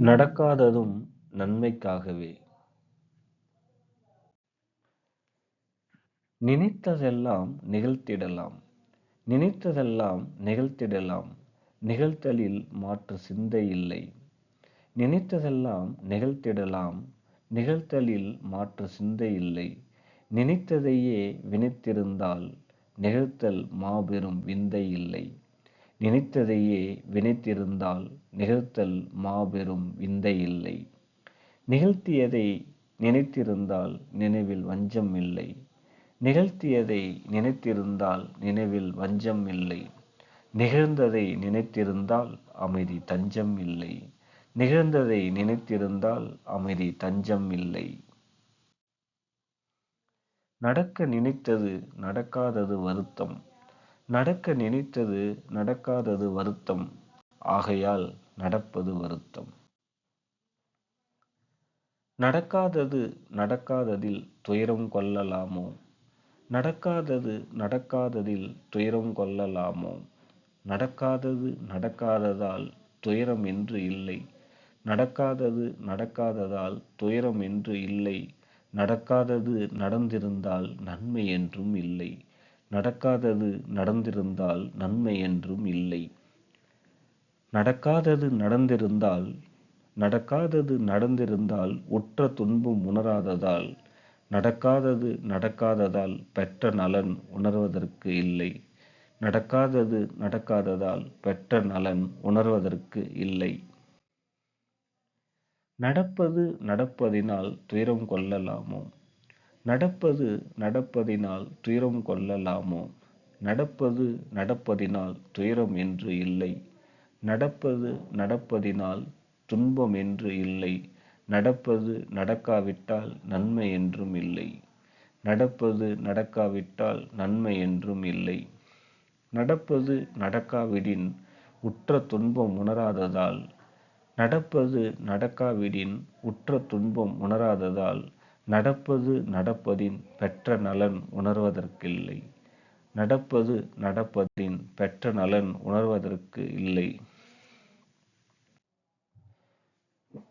நடக்காததும் நன்மைக்காகவே. நினைத்ததெல்லாம் நிகழ்த்திடலாம். நினைத்ததெல்லாம் நிகழ்த்திடலாம். நிகழ்த்தலில் மாற்று சிந்தை இல்லை. நினைத்ததெல்லாம் நிகழ்த்திடலாம். நிகழ்த்தலில் மாற்று சிந்தை இல்லை. நினைத்ததையே வினைத்திருந்தால் நிகழ்த்தல் மாபெரும் விந்தை இல்லை. நினைத்ததையே வினைத்திருந்தால் நிகழ்த்தல் மாபெரும் விந்தை இல்லை நிகழ்த்தியதை நினைத்திருந்தால் நினைவில் வஞ்சம் இல்லை. நிகழ்த்தியதை நினைத்திருந்தால் நினைவில் வஞ்சம் இல்லை. நிகழ்ந்ததை நினைத்திருந்தால் அமைதி தஞ்சம் இல்லை. நிகழ்ந்ததை நினைத்திருந்தால் அமைதி தஞ்சம் இல்லை. நடக்க நினைத்தது நடக்காதது வருத்தம். நடக்க நினைத்தது நடக்காதது வருத்தம். ஆகையால் நடப்பது வருத்தம். நடக்காதது நடக்காததில் துயரம் கொள்ளலாமோ? நடக்காதது நடக்காததில் துயரம் கொள்ளலாமோ? நடக்காதது நடக்காததால் துயரம் என்று இல்லை. நடக்காதது நடக்காததால் துயரம் என்று இல்லை. நடக்காதது நடந்திருந்தால் நன்மை என்றும் இல்லை. நடக்காதது நடந்திருந்தால் நன்மை என்றும் இல்லை. நடக்காதது நடந்திருந்தால் நடக்காதது நடந்திருந்தால் உற்ற துன்பம் உணராததால் நடக்காதது நடக்காததால் பெற்ற நலன் உணர்வதற்கு இல்லை. நடக்காதது நடக்காததால் பெற்ற நலன் உணர்வதற்கு இல்லை. நடப்பது நடப்பதினால் துயரம் கொள்ளலாமோ? நடப்பது நடப்பதினால் துயரம் கொள்ளலாமோ? நடப்பது நடப்பதினால் துயரம் என்று இல்லை. நடப்பது நடப்பதினால் துன்பம் என்று இல்லை. நடப்பது நடக்காவிட்டால் நன்மை என்றும் இல்லை. நடப்பது நடக்காவிட்டால் நன்மை என்றும் இல்லை. நடப்பது நடக்காவிடின் உற்ற துன்பம் உணராததால். நடப்பது நடக்காவிடின் உற்ற துன்பம் உணராததால் நடப்பது நடப்பதின் பெற்ற நலன் உணர்வதற்கில்லை. நடப்பது நடப்பதின் பெற்ற நலன் உணர்வதற்கு இல்லை.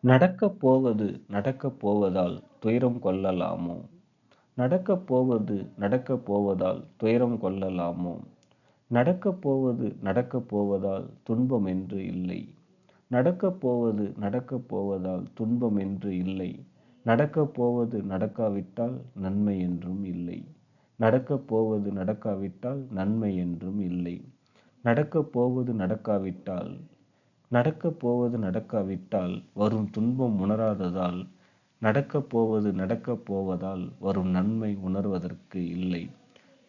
நடக்கப் போவது நடக்கப் போவதால் துயரம் கொள்ளலாமோ? நடக்கப் போவது நடக்கப் போவதால் துயரம் கொள்ளலாமோ? நடக்கப் போவது நடக்கப் போவதால் துன்பம் என்று இல்லை. நடக்கப் போவது நடக்கப் போவதால் துன்பம் என்று இல்லை. நடக்கப் போவது நடக்காவிட்டால் நன்மை என்றும் இல்லை. நடக்கப் போவது நடக்காவிட்டால் நன்மை என்றும் இல்லை. நடக்கப் போவது நடக்காவிட்டால் நடக்கப் போவது நடக்காவிட்டால் வரும் துன்பம் உணராததால் நடக்கப் போவது நடக்கப் போவதால் வரும் நன்மை உணர்வதற்கு இல்லை.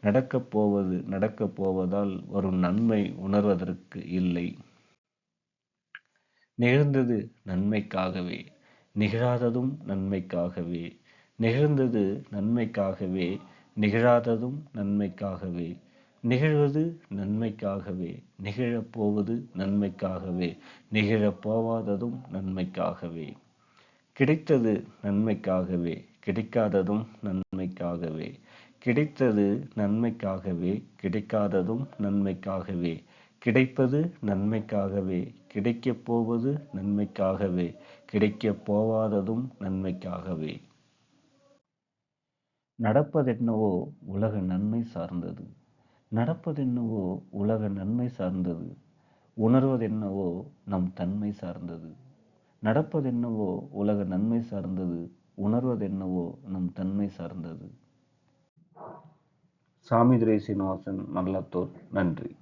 நடக்கப் போவது நடக்கப் போவதால் வரும் நன்மை உணர்வதற்கு இல்லை. நிகழ்ந்தது நன்மைக்காகவே. நிகழாததும் நன்மைக்காகவே. நிகழ்ந்தது நன்மைக்காகவே. நிகழாததும் நன்மைக்காகவே. நிகழ்வது நன்மைக்காகவே. நிகழப்போவது நன்மைக்காகவே. நிகழப்போவாததும் நன்மைக்காகவே. கிடைத்தது நன்மைக்காகவே. கிடைக்காததும் நன்மைக்காகவே. கிடைத்தது நன்மைக்காகவே. கிடைக்காததும் நன்மைக்காகவே. கிடைப்பது நன்மைக்காகவே கிடைக்கப் போவது நன்மைக்காகவே கிடைக்கப் போவாததும் நன்மைக்காகவே. நடப்பதென்னவோ உலக நன்மை சார்ந்தது. நடப்பதென்னவோ உலக நன்மை சார்ந்தது. உணர்வதென்னவோ நம் தன்மை சார்ந்தது. நடப்பதென்னவோ உலக நன்மை சார்ந்தது. உணர்வதென்னவோ நம் தன்மை சார்ந்தது. சாமிதுரை சீனிவாசன் நல்லத்தோர் நன்றி.